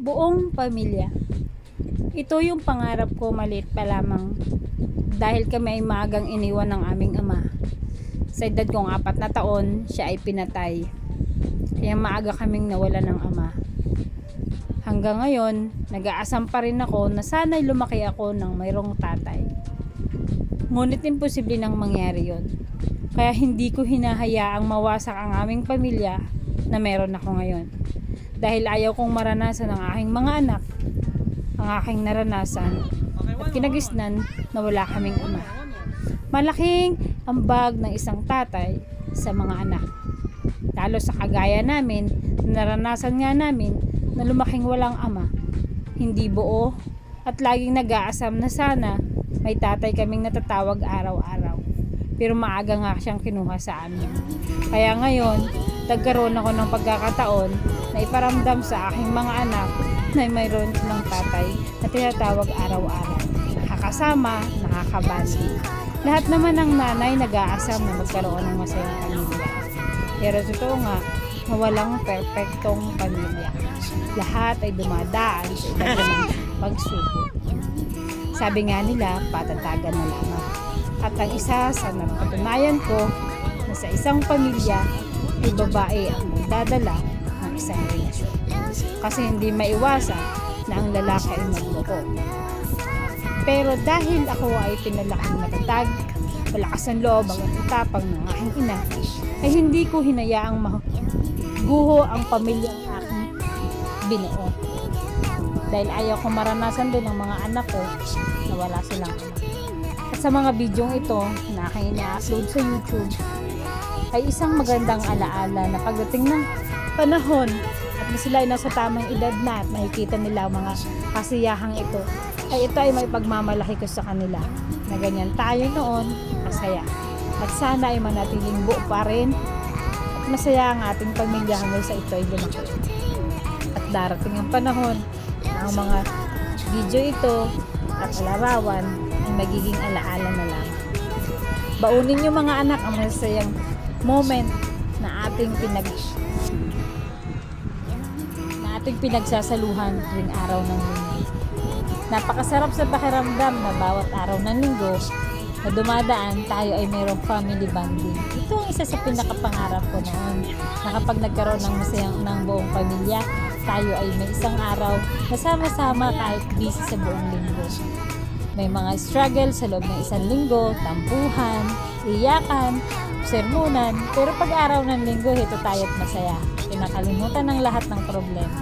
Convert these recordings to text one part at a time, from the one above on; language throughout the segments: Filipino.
buong pamilya. Ito yung pangarap ko maliit pa lamang dahil kami ay maagang iniwan ng aming ama. Sa edad kong apat na taon, siya ay pinatay. Kaya maaga kaming nawala ng ama. Hanggang ngayon, nag-aasam pa rin ako na sana'y lumaki ako ng mayroong tatay. Ngunit imposible nang mangyari yon. Kaya hindi ko hinahayaang mawasak ang aming pamilya na meron ako ngayon. Dahil ayaw kong maranasan ng aking mga anak ang aking naranasan at kinagisnan na wala kaming ama. Malaking ambag ng isang tatay sa mga anak. Lalo sa kagaya namin, naranasan nga namin na lumaking walang ama. Hindi buo at laging nag-aasam na sana may tatay kaming natatawag araw-araw. Pero maaga nga siyang kinuha sa amin. Kaya ngayon, nagkaroon ako ng pagkakataon na iparamdam sa aking mga anak na mayroon silang tatay na tinatawag araw-araw. Nakakasama, nakakabandi. Lahat naman ng nanay nag-aasam na magkaroon ng masayang pamilya. Pero totoo nga, na walang perpektong pamilya. Lahat ay dumadaan sa iba't ibang pagsubok. Sabi nga nila, patatagan na lamang. At ang isa sa napatunayan ko na sa isang pamilya ay babae ang magdadala ng isang relasyon. Kasi hindi maiwasan na ang lalaki ay magloko. Pero dahil ako ay pinalaking matatag, malakas ang loob ang tapang ng aking ina, ay hindi ko hinayaang maguho ang pamilyang aking binuo. Dahil ayaw ko maranasan din ng mga anak ko na wala silang ama. At sa mga bidyong ito na aking ina-upload sa YouTube, ay isang magandang alaala na pagdating ng panahon at sila ay nasa tamang edad na at makikita nila ang mga kasiyahang ito ay ito ay may pagmamalaki ko sa kanila na ganyan tayo noon masaya. At sana ay manatiling buo pa rin at masaya ang ating pamilya hanggang sa ito ay lumaki. At darating ang panahon na ang mga video ito at alarawan ay magiging alaala na lang. Baunin niyo mga anak ang masayang moment na ating pinag na ating pinagsasaluhan tuwing araw ng linggo. Napakasarap sa pakiramdam na bawat araw ng linggo na dumadaan tayo ay mayroong family bonding. Ito ang isa sa pinakapangarap ko noon na kapag nagkaroon ng masayang ng buong pamilya, tayo ay may isang araw na sama-sama kahit busy sa buong linggo. May mga struggle sa loob ng isang linggo, tampuhan, iyakan, sermonan, pero pag araw ng linggo, ito tayo at masaya. Pinakalimutan ng lahat ng problema.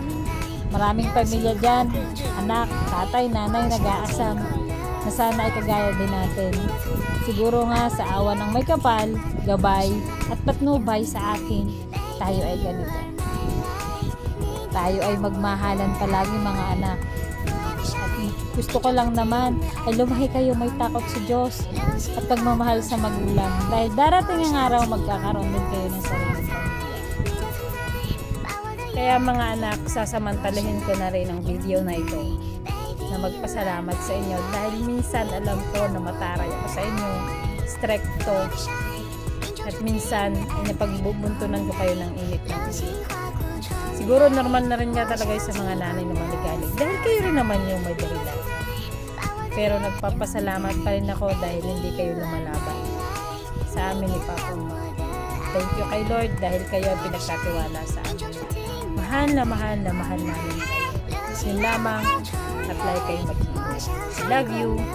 Maraming pamilya dyan, anak, tatay, nanay, nag-aasam, na sana ay kagaya din natin. Siguro nga sa awa ng may kapal, gabay, at patnubay sa akin, tayo ay ganito. Tayo ay magmahalan palagi mga anak. Gusto ko lang naman ay lumahi kayo may takot sa Diyos at pagmamahal sa magulang. Dahil darating ang araw magkakaroon din kayo ng pamilya. Kaya mga anak, sasamantalahin ko na rin ang video na ito na magpasalamat sa inyo. Dahil minsan alam ko na mataray ako sa inyo, strekto, at minsan ay napagbubuntunan ko kayo ng init ng isip. Siguro normal na rin nga talaga sa mga nanay na maligalig dahil kayo rin naman yung may dahilan. Pero nagpapasalamat pa rin ako dahil hindi kayo lumalaban sa amin ni Papa Mo. Thank you kay Lord dahil kayo ang pinagkatiwala sa amin. Mahal na mahal na mahal namin kayo. Yun lamang like kayo mag-iingat. Love you!